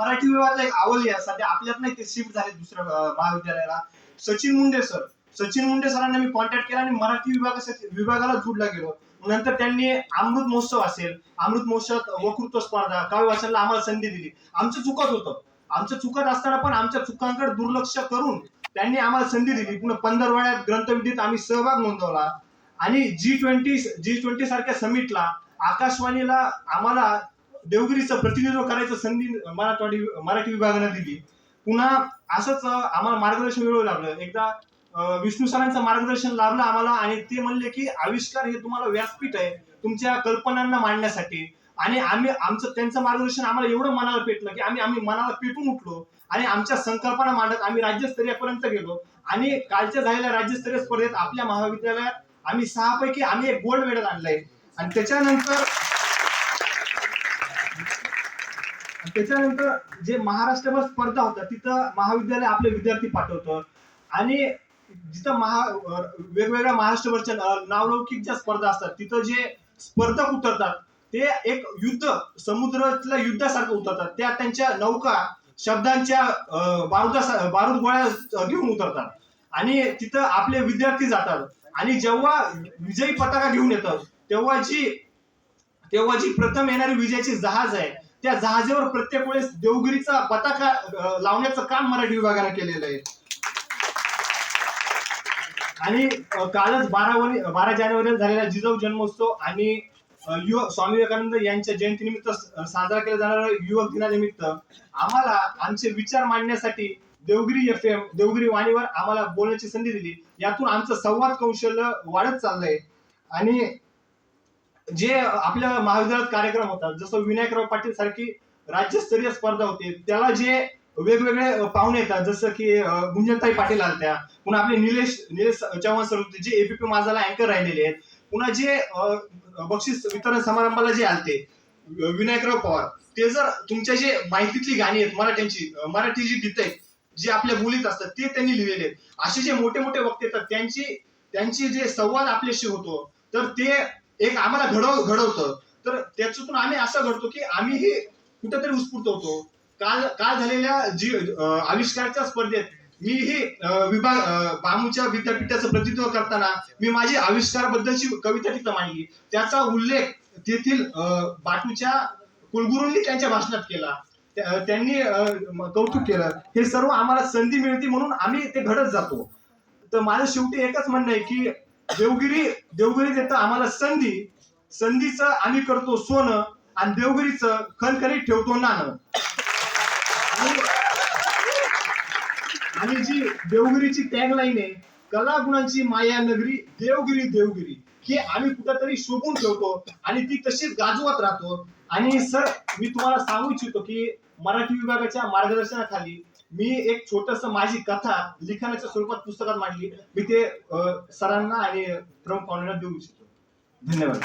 मराठी विभागातला एक आवली आहे. सध्या आपल्यात नाही ते शिफ्ट झाले दुसऱ्या महाविद्यालयाला. सचिन मुंडे सर सचिन मुंडे सरांना मी कॉन्टॅक्ट केला आणि मराठी विभागा विभागाला जोडला गेलो. नंतर त्यांनी अमृत महोत्सव असेल अमृत महोत्सवात वक्तृत्व स्पर्धा काव्य वाचनाला आम्हाला संधी दिली. आमचं चुकत होतं. आमचं चुकत असताना पण आमच्या चुकांकडे दुर्लक्ष करून त्यांनी आम्हाला संधी दिली. पुन्हा पंधरवाड्यात ग्रंथविधीत आम्ही सहभाग नोंदवला. आणि जी ट्वेंटी जी ट्वेंटी सारख्या समिटला आकाशवाणीला आम्हाला देवगिरीचं प्रतिनिधित्व करायचं संधी मराठवाडी मराठी विभागानं दिली. पुन्हा असंच आम्हाला मार्गदर्शन मिळवू लागलं. एकदा विष्णू सरांचं मार्गदर्शन लाभलं आम्हाला आणि ते म्हणले की आविष्कार हे तुम्हाला व्यासपीठ आहे. तुमच्या कल्पनांना मांडण्यासाठी. आणि आम्ही आमचं त्यांचं मार्गदर्शन आम्हाला एवढं मनाला पेटलं की आम्ही आम्ही मनाला पेटून उठलो आणि आमच्या संकल्पना मांडत आम्ही राज्यस्तरीयपर्यंत गेलो. आणि कालच्या झालेल्या राज्यस्तरीय स्पर्धेत आपल्या महाविद्यालयात आम्ही सहा पैकी आम्ही एक गोल्ड मेडल आणलंय. आणि त्याच्यानंतर आणि त्याच्यानंतर जे महाराष्ट्रभर स्पर्धा होतात तिथं महाविद्यालय आपले विद्यार्थी पाठवतं. आणि जिथं महा वेगवेगळ्या महाराष्ट्रभरच्या नावलौकिक ज्या स्पर्धा असतात तिथं जे स्पर्धक उतरतात ते एक युद्ध समुद्रातल्या युद्धासारखं उतरतात. त्या त्यांच्या नौका शब्दांच्या बारुदा बारूद गोळ्या घेऊन उतरतात. आणि तिथं आपले विद्यार्थी जातात. आणि जेव्हा विजयी पताका घेऊन येतात तेव्हा जी तेव्हा जी प्रथम येणारी विजयाची जहाज आहे त्या जहाजेवर प्रत्येक वेळेस देवगिरीचा पताका लावण्याचं काम मराठी विभागाने केलेलं आहे. आणि कालच बारा बारा जानेवारीला झालेला जिजाऊ जन्मोत्सव आणि युवक स्वामी विवेकानंद यांच्या जयंतीनिमित्त साजरा केला जाणारा युवक दिनानिमित्त आम्हाला आमचे विचार मांडण्यासाठी देवगिरी एफ एम देवगिरी वाणीवर आम्हाला बोलण्याची संधी दिली. यातून आमचं संवाद कौशल्य वाढत चाललंय. आणि जे आपल्या महाविद्यालयात कार्यक्रम होतात जसं विनायकराव पाटील सारखी राज्यस्तरीय स्पर्धा होते त्याला जे वेगवेगळे पाहुणे येतात जसं की गुंजनताई पाटील आलत्या पुन्हा आपले निलेश निलेश चव्हाण सर होते जे एपीपी माझाला अँकर राहिलेले आहेत पुन्हा जे बक्षीस वितरण समारंभाला जे आलते विनायकराव पवार ते जर तुमच्या जे माहितीतली गाणी आहेत मराठ्यांची मराठी जी गीत आहेत जे आपल्या बोलीत असतात ते त्यांनी लिहिलेले आहेत. असे जे मोठे मोठे वक्ते येतात त्यांची त्यांची जे संवाद आपल्याशी होतो तर ते एक आम्हाला घडव घडवतं. तर त्याच्यातून आम्ही असं घडतो की आम्हीही कुठेतरी उत्स्फूर्त होतो. काल काल झालेल्या जी आविष्काराच्या आविष्कारच्या स्पर्धेत मीही अं, विभाग बामूच्या विद्यापीठाचं प्रतिनिधित्व करताना मी माझी आविष्काराबद्दलची कविता तिथं मांडली. त्याचा उल्लेख तेथील अं, बाटूच्या कुलगुरूंनी त्यांच्या भाषणात केला. त्यांनी कौतुक केलं. हे सर्व आम्हाला संधी मिळते म्हणून आम्ही ते घडत जातो. तर माझं शेवटी एकच म्हणणं आहे की देवगिरी देवगिरी देतं आम्हाला संधी. संधीचं आम्ही करतो सोनं आणि देवगिरीचं खणखणीत ठेवतो नाणं. आणि- जी देवगिरीची टॅगलाईन आहे कला गुणांची माया नगरी देवगिरी देवगिरी. ही आम्ही कुठेतरी शोभून ठेवतो आणि ती तशीच गाजवत राहतो. आणि सर मी तुम्हाला सांगू इच्छितो की मराठी विभागाच्या मार्गदर्शनाखाली मी एक छोटस माझी कथा लिखाणाच्या स्वरूपात पुस्तकात मांडली. मी ते सरांना आणि प्रमुख पाहुण्यांना देऊ इच्छितो. धन्यवाद.